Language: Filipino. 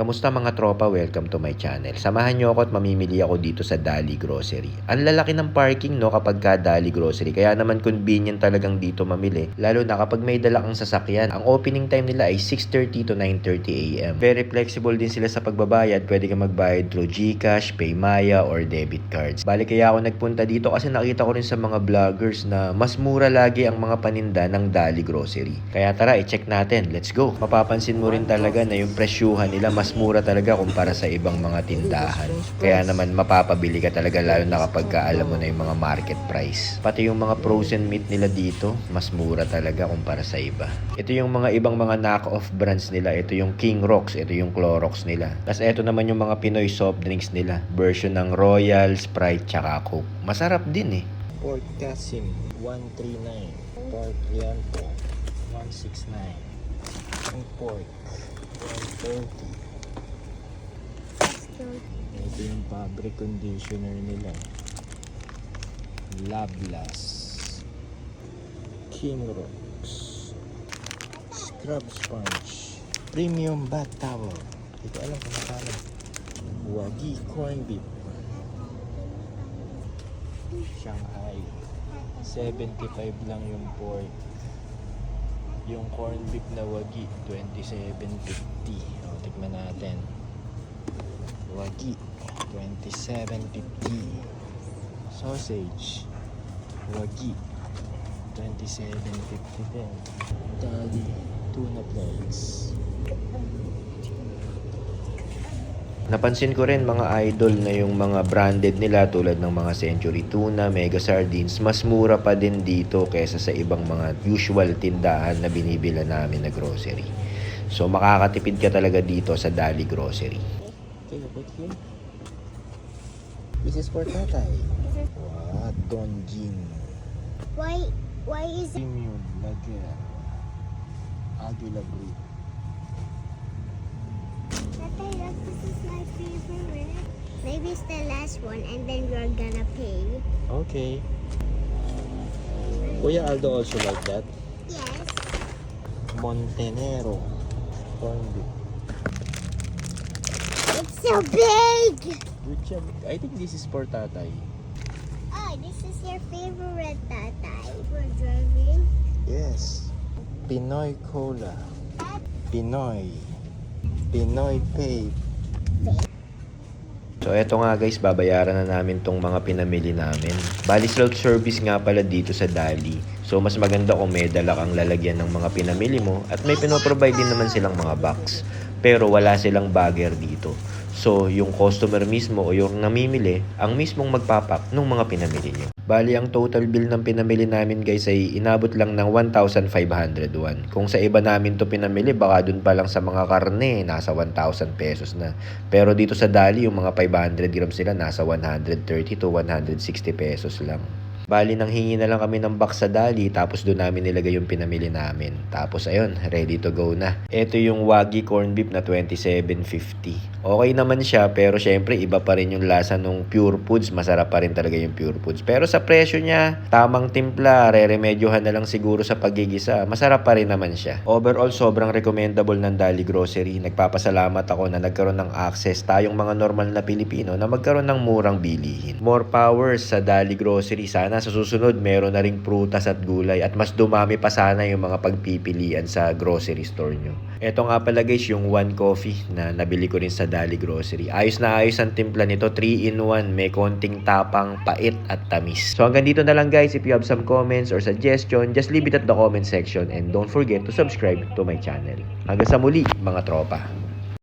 Kamusta mga tropa? Welcome to my channel. Samahan nyo ako at mamimili ako dito sa Dali Grocery. Ang lalaki ng parking no kapag ka Dali Grocery. Kaya naman convenient talagang dito mamili. Lalo na kapag may dala kang sasakyan. Ang opening time nila ay 6.30 to 9.30 a.m. Very flexible din sila sa pagbabayad. Pwede ka magbayad through GCash, Paymaya, or debit cards. Bali kaya ako nagpunta dito kasi nakita ko rin sa mga vloggers na mas mura lagi ang mga paninda ng Dali Grocery. Kaya tara, i-check natin. Let's go. Mapapansin mo rin talaga na yung presyuhan nila mas mura talaga kumpara sa ibang mga tindahan. Kaya naman mapapabili ka talaga lalo na kapag ka alam mo na yung mga market price. Pati yung mga frozen meat nila dito, mas mura talaga kumpara sa iba. Ito yung mga ibang mga knock-off brands nila. Ito yung King Rocks, ito yung Clorox nila. Tapos ito naman yung mga Pinoy soft drinks nila. Version ng Royal, Sprite, tsaka Coke. Masarap din eh. Port Casim 139 Port Lianto 169 Ang Port 130 Ito yung fabric conditioner nila. Lablas. King Scrub Sponge. Premium Bath Towel. Hindi ko alam kung magkano. Wagi Corn Beef Shanghai. 75 lang yung pork yung corn beef na wagi 27.50 o tikman natin wagi. 27.50 sausage. Wagi. 27.50 din. Dali tuna plates. Napansin ko rin mga idol na yung mga branded nila tulad ng mga Century Tuna, Mega Sardines, mas mura pa din dito kaysa sa ibang mga usual tindahan na binibila namin na grocery. So makakatipid ka talaga dito sa Dali Grocery. Okay, put here. This is for tatay. What? Don Jin. Why why is it Premium Lager. Aguila Blue. Tatay, look, this is my favorite. Maybe it's the last one and then we're gonna pay. Okay. Kuya Aldo also like that. Yes. Montenero. Corn beef. So big! Job. I think this is for tatay. Oh, this is your favorite tatay for driving. Yes. Pinoy Cola. Pinoy. Pinoy Pay. So eto nga guys, babayaran na namin tong mga pinamili namin. Bali self-service nga pala dito sa Dali. So mas maganda kung may dala kang lalagyan ng mga pinamili mo at may pinoprovide din naman silang mga box. Pero wala silang bagger dito. So yung customer mismo o yung namimili ang mismong magpapak ng mga pinamili nyo. Bali ang total bill ng pinamili namin guys ay inabot lang ng 1,501. Kung sa iba namin to pinamili baka dun pa lang sa mga karne nasa 1,000 pesos na. Pero dito sa Dali yung mga 500 grams nila nasa 130 to 160 pesos lang. Bali nang hingi na lang kami ng box sa Dali tapos doon namin nilagay yung pinamili namin. Tapos ayun, ready to go na. Ito yung Wagi corn beef na 27.50. Okay naman siya pero syempre iba pa rin yung lasa ng pure foods. Masarap pa rin talaga yung pure foods. Pero sa presyo niya, tamang timpla, re-remedyohan na lang siguro sa pagigisa. Masarap pa rin naman siya. Overall, sobrang recommendable ng Dali Grocery. Nagpapasalamat ako na nagkaroon ng access tayong mga normal na Pilipino na magkaroon ng murang bilihin. More power sa Dali Grocery. Sana sa susunod meron na ring prutas at gulay at mas dumami pa sana yung mga pagpipilian sa grocery store nyo. Ito nga pala guys yung one coffee na nabili ko rin sa Dali Grocery. Ayos na ayos ang timpla nito. 3 in 1. May konting tapang, pait at tamis. So hanggang dito na lang guys. If you have some comments or suggestion, just leave it at the comment section and don't forget to subscribe to my channel. Hanggang sa muli mga tropa.